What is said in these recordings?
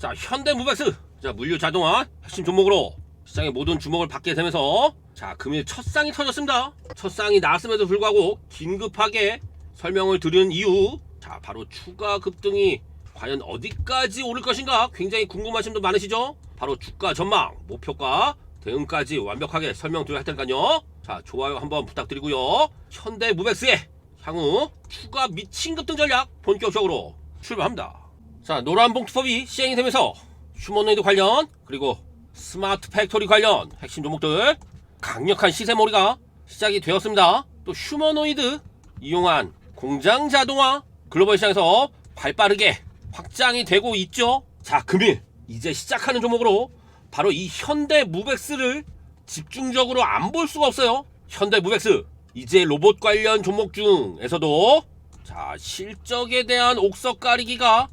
자 현대무백스 자 물류 자동화 핵심 종목으로 시장의 모든 주목을 받게 되면서 자 금일 첫 쌍이 터졌습니다. 첫 쌍이 나왔음에도 불구하고 긴급하게 설명을 드린 이유 자 바로 추가 급등이 과연 어디까지 오를 것인가 굉장히 궁금하신 분 많으시죠? 바로 주가 전망 목표가 대응까지 완벽하게 설명드려야 할 테니까요. 자 좋아요 한번 부탁드리고요. 현대무백스의 향후 추가 미친 급등 전략 본격적으로 출발합니다. 자 노란 봉투법이 시행이 되면서 휴머노이드 관련 그리고 스마트 팩토리 관련 핵심 종목들 강력한 시세몰이가 시작이 되었습니다. 또 휴머노이드 이용한 공장 자동화 글로벌 시장에서 발빠르게 확장이 되고 있죠. 자 금일 이제 시작하는 종목으로 바로 이 현대 무백스를 집중적으로 안 볼 수가 없어요. 현대 무백스 이제 로봇 관련 종목 중에서도 자 실적에 대한 옥석 가리기가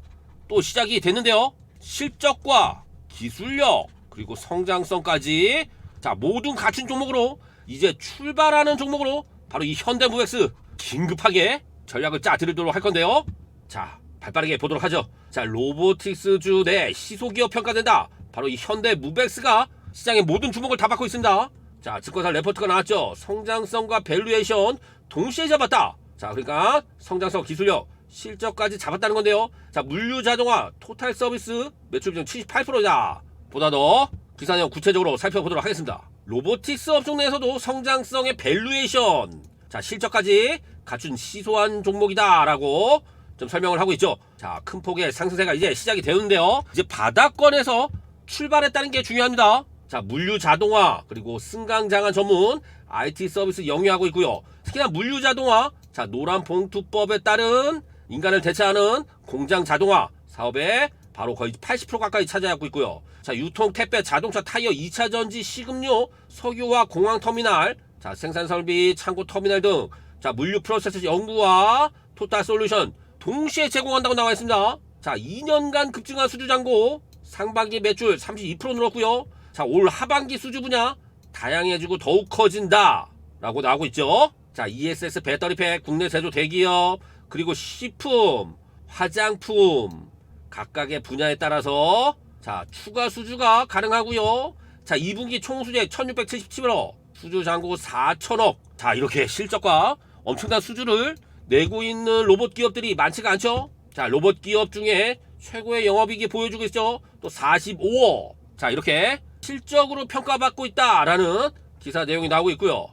또 시작이 됐는데요. 실적과 기술력 그리고 성장성까지 자 모두 갖춘 종목으로 이제 출발하는 종목으로 바로 이 현대무엑스 긴급하게 전략을 짜드리도록 할 건데요. 자 발빠르게 보도록 하죠. 자 로보틱스주 내 시소기업 평가된다. 바로 이 현대무백스가 시장의 모든 주목을 다 받고 있습니다. 자 증권사 레포트가 나왔죠. 성장성과 밸류에이션 동시에 잡았다. 자 그러니까 성장성 기술력 실적까지 잡았다는 건데요. 자, 물류 자동화 토탈 서비스 매출 비중 78%다. 보다 더 기사 내용 구체적으로 살펴보도록 하겠습니다. 로보틱스 업종 내에서도 성장성의 밸류에이션, 자, 실적까지 갖춘 시소한 종목이다라고 좀 설명을 하고 있죠. 자, 큰 폭의 상승세가 이제 시작이 되는데요. 이제 바닥권에서 출발했다는 게 중요합니다. 자, 물류 자동화 그리고 승강장안 전문 IT 서비스 영위하고 있고요. 특히나 물류 자동화, 자, 노란 봉투법에 따른 인간을 대체하는 공장 자동화 사업에 바로 거의 80% 가까이 차지하고 있고요. 자, 유통, 택배, 자동차, 타이어, 2차 전지, 식음료, 석유와 공항 터미널, 자, 생산 설비, 창고 터미널 등, 자, 물류 프로세스 연구와 토탈 솔루션 동시에 제공한다고 나와 있습니다. 자, 2년간 급증한 수주 잔고, 상반기 매출 32% 늘었고요. 자, 올 하반기 수주 분야 다양해지고 더욱 커진다. 라고 나오고 있죠. 자, ESS 배터리팩 국내 제조 대기업, 그리고 식품, 화장품, 각각의 분야에 따라서 자, 추가 수주가 가능하고요. 자, 2분기 총 수주액 1677억, 수주 잔고 4천억. 자, 이렇게 실적과 엄청난 수주를 내고 있는 로봇 기업들이 많지가 않죠. 자, 로봇 기업 중에 최고의 영업이익이 보여주고 있죠. 또 45억. 자, 이렇게 실적으로 평가받고 있다라는 기사 내용이 나오고 있고요.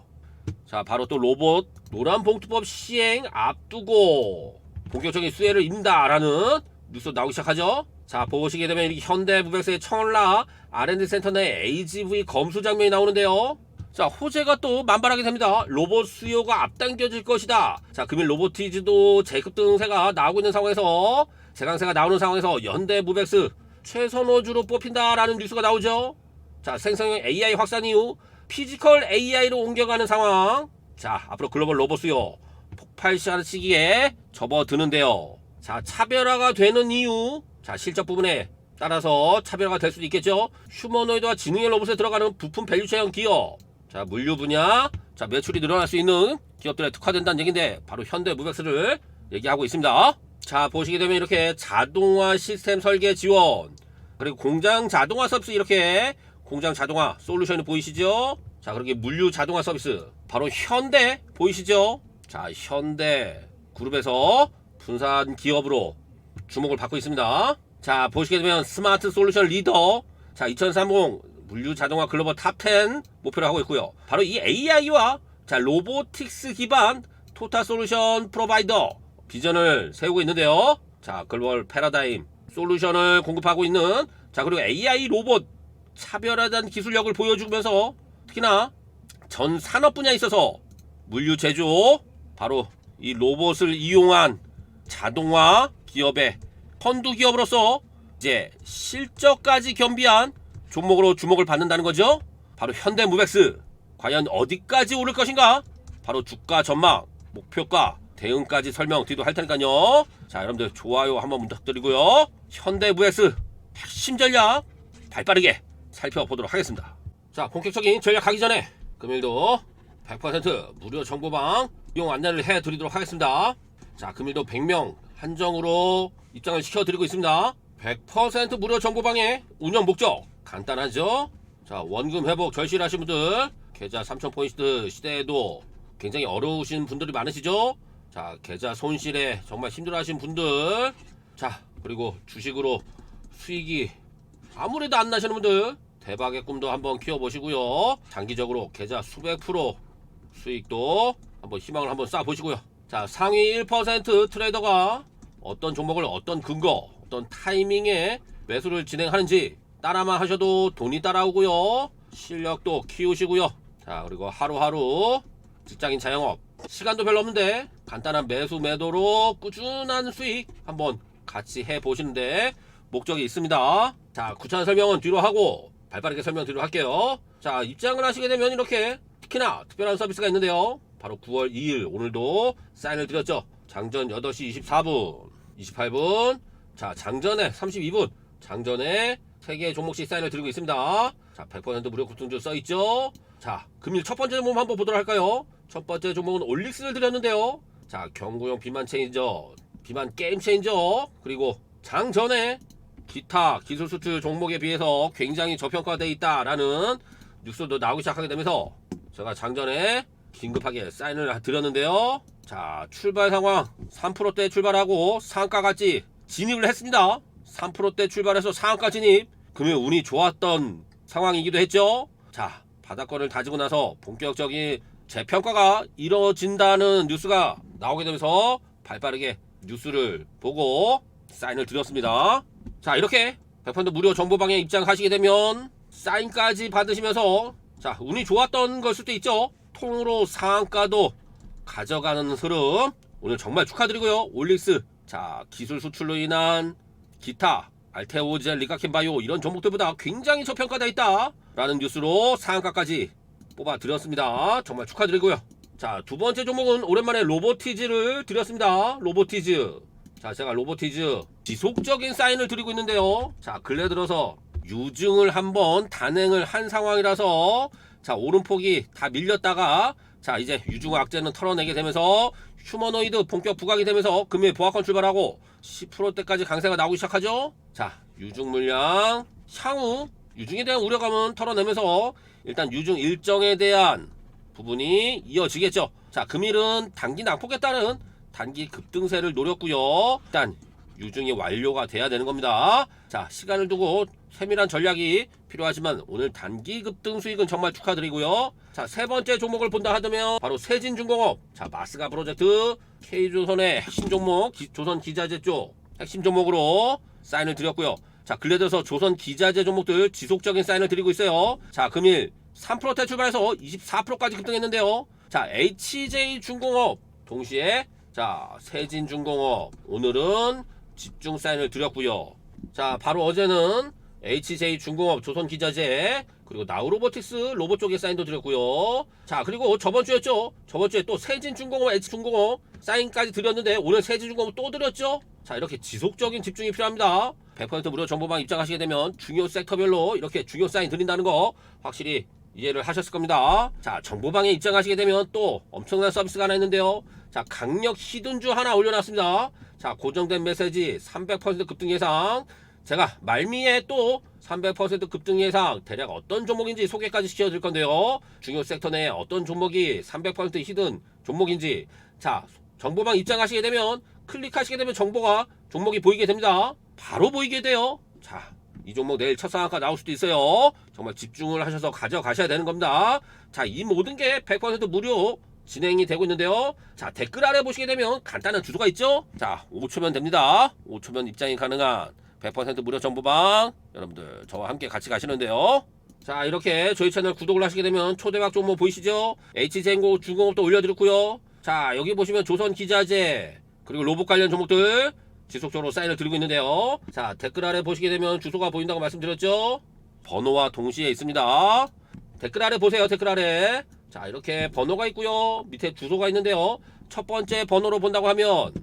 자, 바로 또 로봇 노란 봉투법 시행 앞두고 본격적인 수혜를 입는다라는 뉴스 나오기 시작하죠. 자, 보시게 되면 이 현대무백스의 청라 R&D 센터 내 AGV 검수 장면이 나오는데요. 자, 호재가 또 만발하게 됩니다. 로봇 수요가 앞당겨질 것이다. 자, 금일 로보티즈도 제급 등세가 나오고 있는 상황에서 재강세가 나오는 상황에서 현대무백스 최선호주로 뽑힌다라는 뉴스가 나오죠. 자, 생성형 AI 확산 이후 피지컬 AI로 옮겨가는 상황. 자, 앞으로 글로벌 로봇 수요 폭발시하는 시기에 접어드는데요. 자, 차별화가 되는 이유. 자, 실적 부분에 따라서 차별화가 될 수도 있겠죠. 휴머노이드와 지능형 로봇에 들어가는 부품 밸류 체형 기업. 자, 물류 분야. 자, 매출이 늘어날 수 있는 기업들에 특화된다는 얘기인데 바로 현대무백스를 얘기하고 있습니다. 자, 보시게 되면 이렇게 자동화 시스템 설계 지원. 그리고 공장 자동화 서비스 이렇게 공장 자동화 솔루션이 보이시죠? 자, 그렇게 물류 자동화 서비스. 바로 현대 보이시죠? 자, 현대 그룹에서 분산 기업으로 주목을 받고 있습니다. 자, 보시게 되면 스마트 솔루션 리더. 자, 2030 물류 자동화 글로벌 탑10 목표를 하고 있고요. 바로 이 AI와 자, 로보틱스 기반 토탈 솔루션 프로바이더 비전을 세우고 있는데요. 자, 글로벌 패러다임 솔루션을 공급하고 있는 자, 그리고 AI 로봇 차별화된 기술력을 보여주면서 특히나 전 산업 분야에 있어서 물류 제조 바로 이 로봇을 이용한 자동화 기업의 펀드 기업으로서 이제 실적까지 겸비한 종목으로 주목을 받는다는 거죠. 바로 현대무백스 과연 어디까지 오를 것인가? 바로 주가 전망, 목표가, 대응까지 설명드리도록 할 테니까요. 자, 여러분들 좋아요 한번 부탁드리고요. 현대무백스 핵심 전략 발빠르게 살펴보도록 하겠습니다. 자, 본격적인 전략 가기 전에 금일도 100% 무료 정보방 이용 안내를 해드리도록 하겠습니다. 자, 금일도 100명 한정으로 입장을 시켜드리고 있습니다. 100% 무료 정보방의 운영 목적 간단하죠? 자 원금 회복 절실하신 분들 계좌 3000포인트 시대에도 굉장히 어려우신 분들이 많으시죠? 자 계좌 손실에 정말 힘들어하신 분들 자 그리고 주식으로 수익이 아무래도 안 나시는 분들 대박의 꿈도 한번 키워보시고요. 장기적으로 계좌 수백 프로 수익도 한번 희망을 한번 쌓아보시고요. 자 상위 1% 트레이더가 어떤 종목을 어떤 근거 어떤 타이밍에 매수를 진행하는지 따라만 하셔도 돈이 따라오고요. 실력도 키우시고요. 자 그리고 하루하루 직장인 자영업. 시간도 별로 없는데 간단한 매수 매도로 꾸준한 수익 한번 같이 해 보시는데 목적이 있습니다. 자 구체한 설명은 뒤로 하고 발빠르게 설명 드리도록 할게요. 자 입장을 하시게 되면 이렇게 특히나 특별한 서비스가 있는데요. 바로 9월 2일 오늘도 사인을 드렸죠. 장전 8시 24분 28분. 자 장전에 32분. 장전에 3개의 종목씩 사인을 드리고 있습니다. 자 100% 무료 구통주 써있죠? 자 금일 첫 번째 종목 한번 보도록 할까요? 첫 번째 종목은 올릭스를 드렸는데요. 자 경구용 비만 체인저 비만 게임 체인저 그리고 장전에 기타 기술 수출 종목에 비해서 굉장히 저평가되어 있다라는 뉴스도 나오기 시작하게 되면서 제가 장전에 긴급하게 사인을 드렸는데요. 자, 출발 상황 3%대 출발하고 상한가까지 진입을 했습니다. 3%대 출발해서 상한가 진입. 금일 운이 좋았던 상황이기도 했죠. 자, 바닥권을 다지고 나서 본격적인 재평가가 이뤄진다는 뉴스가 나오게 되면서 발빠르게 뉴스를 보고 사인을 드렸습니다. 자, 이렇게 100% 무료 정보방에 입장하시게 되면 사인까지 받으시면서 자, 운이 좋았던 걸 수도 있죠. 통으로 상한가도 가져가는 흐름. 오늘 정말 축하드리고요. 올릭스. 자, 기술 수출로 인한 기타 알테오젠, 리가켄바이오 이런 종목들보다 굉장히 저평가되어 있다. 라는 뉴스로 상한가까지 뽑아 드렸습니다. 정말 축하드리고요. 자, 두 번째 종목은 오랜만에 로보티즈를 드렸습니다. 로보티즈. 자, 제가 로보티즈 지속적인 사인을 드리고 있는데요. 자, 근래 들어서 유증을 한번 단행을 한 상황이라서 자, 오른폭이 다 밀렸다가 자, 이제 유증 악재는 털어내게 되면서 휴머노이드 본격 부각이 되면서 금일 보합권 출발하고 10%대까지 강세가 나오기 시작하죠. 자, 유증 물량 향후 유증에 대한 우려감은 털어내면서 일단 유증 일정에 대한 부분이 이어지겠죠. 자, 금일은 단기 낙폭에 따른 단기 급등세를 노렸고요. 일단 유증이 완료가 돼야 되는 겁니다. 자, 시간을 두고 세밀한 전략이 필요하지만 오늘 단기 급등 수익은 정말 축하드리고요. 자, 세 번째 종목을 본다 하면 바로 세진중공업. 자, 마스가 프로젝트 K조선의 핵심 종목 기- 조선 기자재 쪽 핵심 종목으로 사인을 드렸고요. 자, 근래 들어서 조선 기자재 종목들 지속적인 사인을 드리고 있어요. 자, 금일 3%대 출발해서 24%까지 급등했는데요. 자, HJ 중공업 동시에 자, 세진중공업 오늘은 집중 사인을 드렸고요. 자, 바로 어제는 HJ 중공업 조선 기자재 그리고 나우로보틱스 로봇 쪽에 사인도 드렸고요. 자, 그리고 저번 주였죠. 저번 주에 또 세진중공업, H중공업 사인까지 드렸는데 오늘 세진중공업 또 드렸죠. 자, 이렇게 지속적인 집중이 필요합니다. 100% 무료 정보방 입장하시게 되면 중요 섹터별로 이렇게 중요 사인 드린다는 거 확실히 이해를 하셨을 겁니다. 자, 정보방에 입장하시게 되면 또 엄청난 서비스가 하나 있는데요. 자, 강력 히든주 하나 올려놨습니다. 자, 고정된 메시지 300% 급등 예상. 제가 말미에 또 300% 급등 예상 대략 어떤 종목인지 소개까지 시켜드릴 건데요. 중요 섹터 내에 어떤 종목이 300% 히든 종목인지 자 정보방 입장하시게 되면 클릭하시게 되면 정보가 종목이 보이게 됩니다. 바로 보이게 돼요. 자. 이 종목 내일 첫 상한가 나올 수도 있어요. 정말 집중을 하셔서 가져가셔야 되는 겁니다. 자, 이 모든 게 100% 무료 진행이 되고 있는데요. 자, 댓글 아래 보시게 되면 간단한 주소가 있죠? 자, 5초면 됩니다. 5초면 입장이 가능한 100% 무료 정보방 여러분들 저와 함께 같이 가시는데요. 자, 이렇게 저희 채널 구독을 하시게 되면 초대박 종목 보이시죠? HJ고 중공업도 올려드렸고요. 자, 여기 보시면 조선 기자재 그리고 로봇 관련 종목들 지속적으로 사인을 드리고 있는데요. 자, 댓글 아래 보시게 되면 주소가 보인다고 말씀드렸죠? 번호와 동시에 있습니다. 댓글 아래 보세요. 댓글 아래. 자, 이렇게 번호가 있고요. 밑에 주소가 있는데요. 첫 번째 번호로 본다고 하면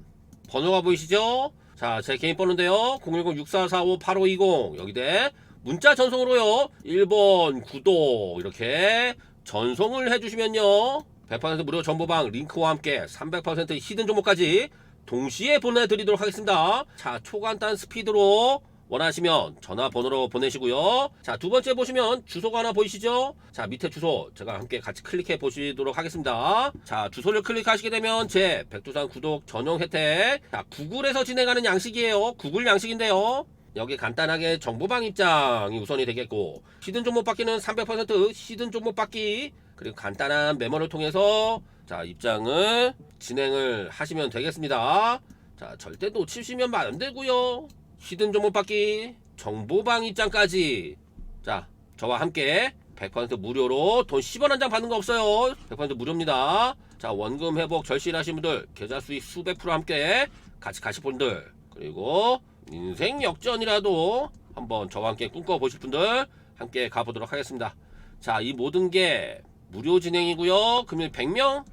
번호가 보이시죠? 자, 제 개인 번호인데요. 010-6445-8520 여기대 문자 전송으로요. 1번 구독 이렇게 전송을 해주시면요. 100% 무료 정보방 링크와 함께 300% 히든 종목까지 동시에 보내드리도록 하겠습니다. 자, 초간단 스피드로 원하시면 전화번호로 보내시고요. 자, 두 번째 보시면 주소가 하나 보이시죠? 자, 밑에 주소 제가 함께 같이 클릭해 보시도록 하겠습니다. 자, 주소를 클릭하시게 되면 제 백두산 구독 전용 혜택. 자, 구글에서 진행하는 양식이에요. 구글 양식인데요. 여기 간단하게 정보방 입장이 우선이 되겠고 시든 종목 받기는 300% 시든 종목 받기 그리고 간단한 메모를 통해서 자 입장을 진행을 하시면 되겠습니다. 자 절대 놓치시면 안 되고요. 시든 종목 받기 정보방 입장까지 자 저와 함께 100% 무료로 돈 10원 한 장 받는 거 없어요. 100% 무료입니다. 자 원금 회복 절실하신 분들 계좌 수익 수백 프로 함께 같이 가실 분들 그리고 인생 역전이라도 한번 저와 함께 꿈꿔보실 분들 함께 가보도록 하겠습니다. 자, 이 모든 게 무료 진행이고요. 금일 100명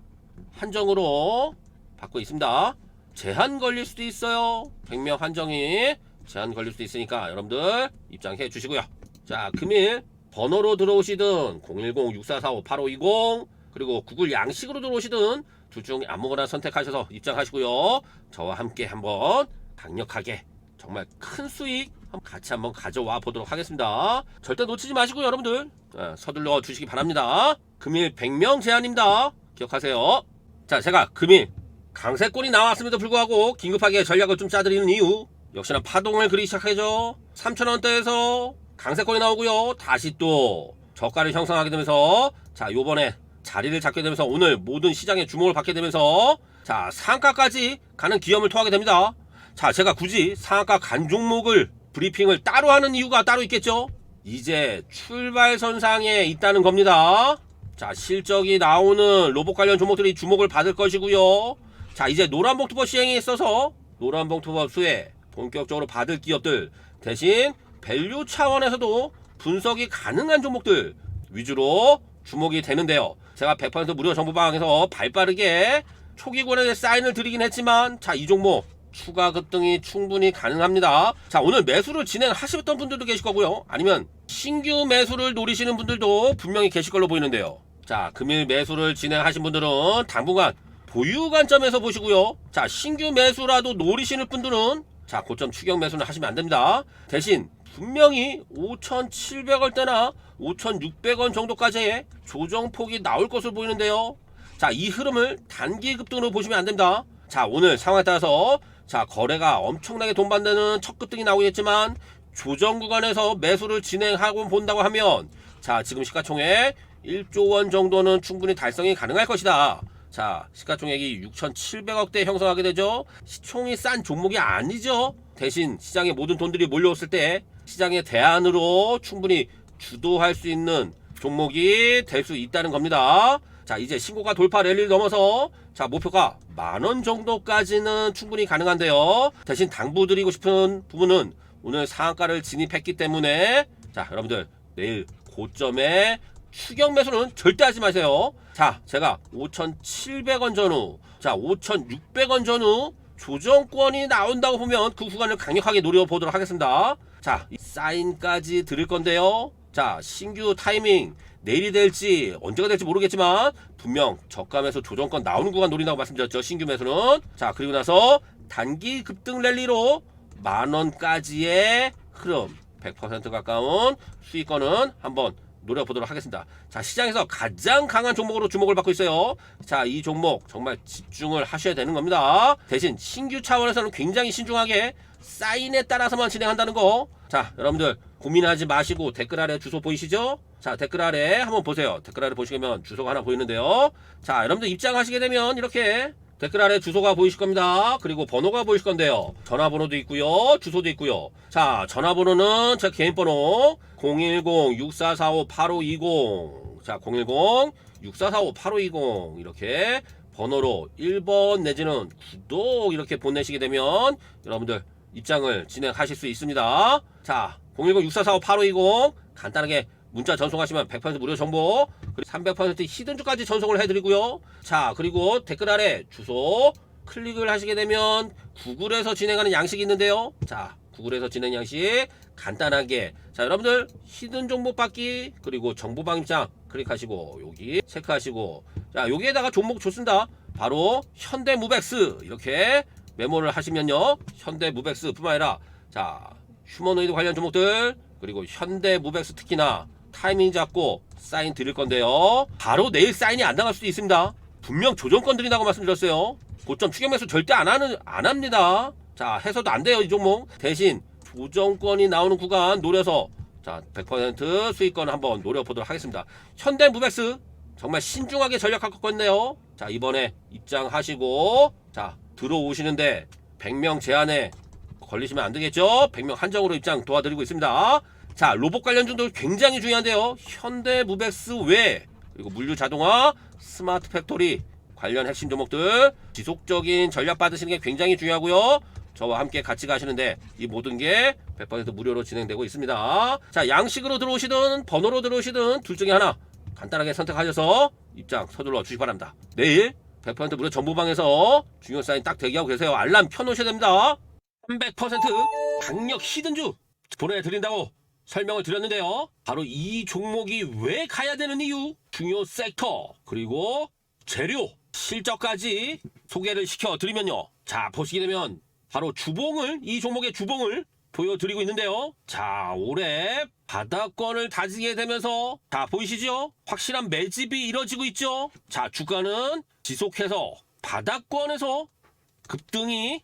한정으로 받고 있습니다. 제한 걸릴 수도 있어요. 100명 한정이 제한 걸릴 수도 있으니까 여러분들 입장해 주시고요. 자, 금일 번호로 들어오시든 010-6445-8520 그리고 구글 양식으로 들어오시든 둘 중 아무거나 선택하셔서 입장하시고요. 저와 함께 한번 강력하게 정말 큰 수익 같이 한번 가져와 보도록 하겠습니다. 절대 놓치지 마시고 여러분들 예, 서둘러 주시기 바랍니다. 금일 100명 제한입니다. 기억하세요. 자, 제가 금일 강세권이 나왔음에도 불구하고 긴급하게 전략을 좀 짜드리는 이유 역시나 파동을 그리기 시작하죠. 3천원대에서 강세권이 나오고요. 다시 또 저가를 형성하게 되면서 자 요번에 자리를 잡게 되면서 오늘 모든 시장의 주목을 받게 되면서 자 상가까지 가는 기염을 토하게 됩니다. 자 제가 굳이 상가 간 종목을 브리핑을 따로 하는 이유가 따로 있겠죠. 이제 출발선상에 있다는 겁니다. 자 실적이 나오는 로봇 관련 종목들이 주목을 받을 것이고요. 자 이제 노란봉투법 시행에 있어서 노란봉투법 수혜 본격적으로 받을 기업들 대신 밸류 차원에서도 분석이 가능한 종목들 위주로 주목이 되는데요. 제가 100% 무료 정보방에서 발빠르게 초기 권에 사인을 드리긴 했지만 자 이 종목 추가 급등이 충분히 가능합니다. 자 오늘 매수를 진행하셨던 분들도 계실 거고요. 아니면 신규 매수를 노리시는 분들도 분명히 계실 걸로 보이는데요. 자 금일 매수를 진행하신 분들은 당분간 보유 관점에서 보시고요. 자 신규 매수라도 노리시는 분들은 자 고점 추격 매수는 하시면 안 됩니다. 대신 분명히 5,700원 대나 5,600원 정도까지의 조정폭이 나올 것으로 보이는데요. 자, 이 흐름을 단기 급등으로 보시면 안 됩니다. 자, 오늘 상황에 따라서 자, 거래가 엄청나게 돈 받는 첫 급등이 나오겠지만 조정 구간에서 매수를 진행하고 본다고 하면 자, 지금 시가총액 1조 원 정도는 충분히 달성이 가능할 것이다. 자, 시가총액이 6,700억대 형성하게 되죠. 시총이 싼 종목이 아니죠. 대신 시장에 모든 돈들이 몰려왔을 때 시장의 대안으로 충분히 주도할 수 있는 종목이 될 수 있다는 겁니다. 자, 이제 신고가 돌파 랠리를 넘어서 자, 목표가 만 원 정도까지는 충분히 가능한데요. 대신 당부드리고 싶은 부분은 오늘 상한가를 진입했기 때문에 자, 여러분들 내일 고점에 추격 매수는 절대 하지 마세요. 자, 제가 5,700원 전후, 자, 5,600원 전후 조정권이 나온다고 보면 그 구간을 강력하게 노려보도록 하겠습니다. 자, 이 사인까지 드릴 건데요. 자, 신규 타이밍 내일이 될지 언제가 될지 모르겠지만 분명 저감에서 조정권 나오는 구간 노린다고 말씀드렸죠. 신규 매수는. 자, 그리고 나서 단기 급등 랠리로 만 원까지의 흐름 100% 가까운 수익권은 한번 노려보도록 하겠습니다. 자, 시장에서 가장 강한 종목으로 주목을 받고 있어요. 자, 이 종목 정말 집중을 하셔야 되는 겁니다. 대신 신규 차원에서는 굉장히 신중하게 사인에 따라서만 진행한다는 거. 자, 여러분들 고민하지 마시고 댓글 아래 주소 보이시죠? 자, 댓글 아래 한번 보세요. 댓글 아래 보시면 주소가 하나 보이는데요. 자, 여러분들 입장하시게 되면 이렇게 댓글 아래 주소가 보이실 겁니다. 그리고 번호가 보이실 건데요. 전화번호도 있고요. 주소도 있고요. 자, 전화번호는 제 개인 번호 010-6445-8520 자, 010-6445-8520 이렇게 번호로 1번 내지는 구독 이렇게 보내시게 되면 여러분들 입장을 진행하실 수 있습니다. 자, 010-6445-8520 간단하게 문자 전송하시면 100% 무료 정보 그리고 300% 히든주까지 전송을 해드리고요. 자 그리고 댓글 아래 주소 클릭을 하시게 되면 구글에서 진행하는 양식이 있는데요. 자 구글에서 진행 양식 간단하게 자 여러분들 히든 종목 받기 그리고 정보방 입장 클릭하시고 여기 체크하시고 자 여기에다가 종목 좋습니다. 바로 현대무백스 이렇게 메모를 하시면요 현대무백스 뿐만 아니라 자 휴머노이드 관련 종목들 그리고 현대 무백스 특히나 타이밍 잡고 사인 드릴 건데요. 바로 내일 사인이 안 나갈 수도 있습니다. 분명 조정권 드린다고 말씀드렸어요. 고점 추격 매수 절대 안 하는 안 합니다. 자 해서도 안 돼요 이 종목. 대신 조정권이 나오는 구간 노려서 자 100% 수익권 한번 노려보도록 하겠습니다. 현대 무백스 정말 신중하게 전략할 것 같네요. 자 이번에 입장하시고 자 들어오시는데 100명 제한에 걸리시면 안 되겠죠? 100명 한정으로 입장 도와드리고 있습니다. 자, 로봇 관련 중도 굉장히 중요한데요. 현대 무백스 외 그리고 물류 자동화, 스마트 팩토리 관련 핵심 종목들 지속적인 전략 받으시는 게 굉장히 중요하고요. 저와 함께 같이 가시는데 이 모든 게 100% 무료로 진행되고 있습니다. 자, 양식으로 들어오시든 번호로 들어오시든 둘 중에 하나 간단하게 선택하셔서 입장 서둘러 주시기 바랍니다. 내일 100% 무료 정보방에서 중요 사인 딱 대기하고 계세요. 알람 켜놓으셔야 됩니다. 300% 강력 히든주 보내드린다고 설명을 드렸는데요. 바로 이 종목이 왜 가야 되는 이유, 중요 섹터, 그리고 재료, 실적까지 소개를 시켜드리면요. 자, 보시게 되면 바로 주봉을, 이 종목의 주봉을 보여드리고 있는데요. 자, 올해 바닥권을 다지게 되면서 자, 보이시죠? 확실한 매집이 이뤄지고 있죠? 자, 주가는 지속해서 바닥권에서 급등이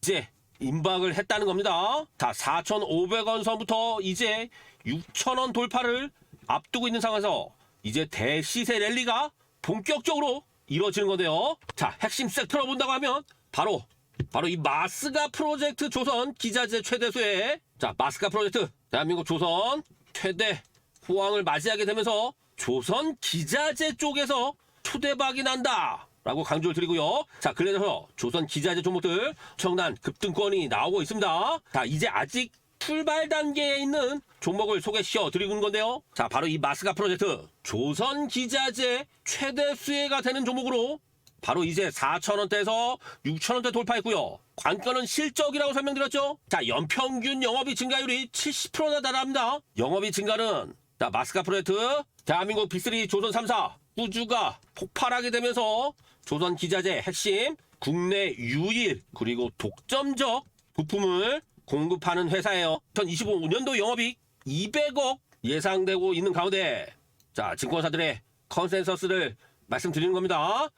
이제 임박을 했다는 겁니다. 자, 4,500원 선부터 이제 6,000원 돌파를 앞두고 있는 상황에서 이제 대시세 랠리가 본격적으로 이루어지는 건데요. 자, 핵심 섹터로 본다고 하면 바로 바로 이 마스가 프로젝트 조선 기자재 최대수의 자, 마스가 프로젝트 대한민국 조선 최대 호황을 맞이하게 되면서 조선 기자재 쪽에서 초대박이 난다. 라고 강조를 드리고요. 자, 그래서 조선 기자재 종목들 청난 급등권이 나오고 있습니다. 자, 이제 아직 출발 단계에 있는 종목을 소개시켜 드리고 있는 건데요. 자, 바로 이 마스가 프로젝트 조선 기자재 최대 수혜가 되는 종목으로 바로 이제 4천원대에서 6천원대 돌파했고요. 관건은 실적이라고 설명드렸죠. 자, 연평균 영업이 증가율이 70%나 달합니다. 영업이 증가는 자, 마스카 프로젝트 대한민국 빅3 조선 3사 우주가 폭발하게 되면서 조선 기자재 핵심 국내 유일 그리고 독점적 부품을 공급하는 회사예요. 2025년도 영업이익 200억 예상되고 있는 가운데 자 증권사들의 컨센서스를 말씀드리는 겁니다.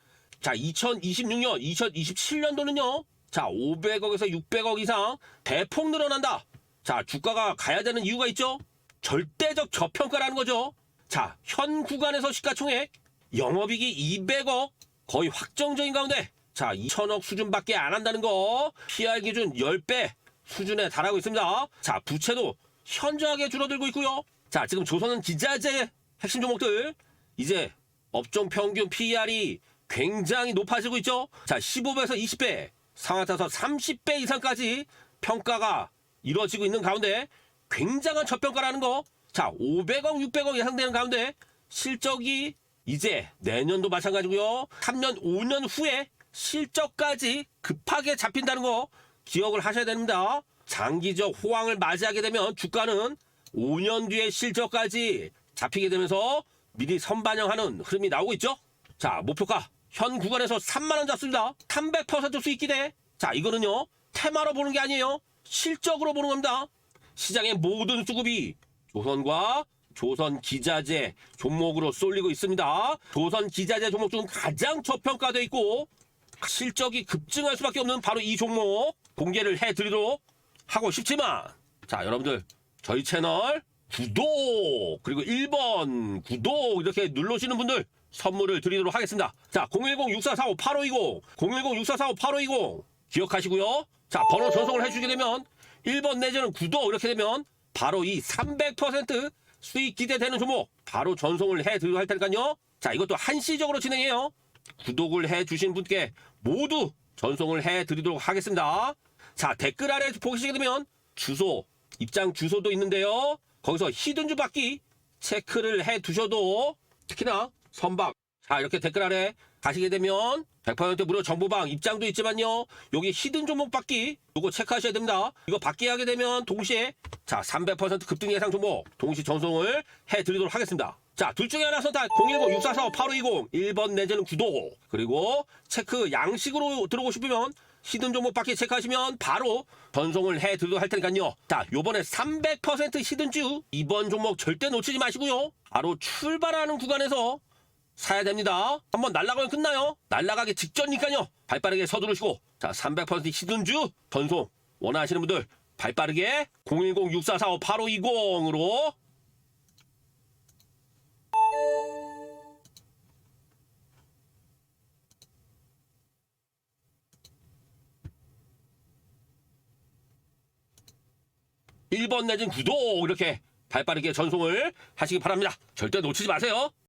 자 2026년, 2027년도는요. 자 500억에서 600억 이상 대폭 늘어난다. 자 주가가 가야 되는 이유가 있죠. 절대적 저평가라는 거죠. 자, 현 구간에서 시가총액 영업이익이 200억 거의 확정적인 가운데 자, 2천억 수준밖에 안 한다는 거 PR 기준 10배 수준에 달하고 있습니다. 자, 부채도 현저하게 줄어들고 있고요. 자, 지금 조선은 기자재 핵심 종목들 이제 업종 평균 PR이 굉장히 높아지고 있죠. 자, 15배에서 20배, 상하타서 30배 이상까지 평가가 이루어지고 있는 가운데 굉장한 저평가라는 거. 자, 500억, 600억 예상되는 가운데 실적이 이제 내년도 마찬가지고요. 3년, 5년 후에 실적까지 급하게 잡힌다는 거 기억을 하셔야 됩니다. 장기적 호황을 맞이하게 되면 주가는 5년 뒤에 실적까지 잡히게 되면서 미리 선반영하는 흐름이 나오고 있죠. 자, 목표가 현 구간에서 3만 원 잡습니다. 300% 수익 기대. 자, 이거는요. 테마로 보는 게 아니에요. 실적으로 보는 겁니다. 시장의 모든 수급이 조선과 조선 기자재 종목으로 쏠리고 있습니다. 조선 기자재 종목 중 가장 저평가되어 있고 실적이 급증할 수밖에 없는 바로 이 종목 공개를 해드리도록 하고 싶지만 자 여러분들 저희 채널 구독 그리고 1번 구독 이렇게 눌러주시는 분들 선물을 드리도록 하겠습니다. 자 010-6445-8520 010-6445-8520 기억하시고요. 자 번호 전송을 해주게 되면 1번 내지는 구독 이렇게 되면 바로 이 300% 수익 기대되는 종목 바로 전송을 해드리도록 할 테니까요. 자 이것도 한시적으로 진행해요. 구독을 해주신 분께 모두 전송을 해드리도록 하겠습니다. 자 댓글 아래 보시게 되면 주소 입장 주소도 있는데요. 거기서 히든주 받기 체크를 해 두셔도 특히나 선박 자 이렇게 댓글 아래 가시게 되면 100% 무료 정보방 입장도 있지만요. 여기 히든 종목 받기 요거 체크하셔야 됩니다. 이거 받기 하게 되면 동시에 자 300% 급등 예상 종목 동시 전송을 해드리도록 하겠습니다. 자, 둘 중에 하나 선택 010-6445-8520 1번 내지는 구독 그리고 체크 양식으로 들어오고 싶으면 히든 종목밖에 체크하시면 바로 전송을 해드리도록 할 테니까요. 자, 요번에 300% 히든주 이번 종목 절대 놓치지 마시고요. 바로 출발하는 구간에서 사야 됩니다. 한번 날아가면 끝나요. 날아가기 직전이니까요. 발빠르게 서두르시고 자, 300% 히든주 전송 원하시는 분들 발빠르게 010-6445-8520으로 일번 내진 구독 이렇게 발빠르게 전송을 하시기 바랍니다. 절대 놓치지 마세요.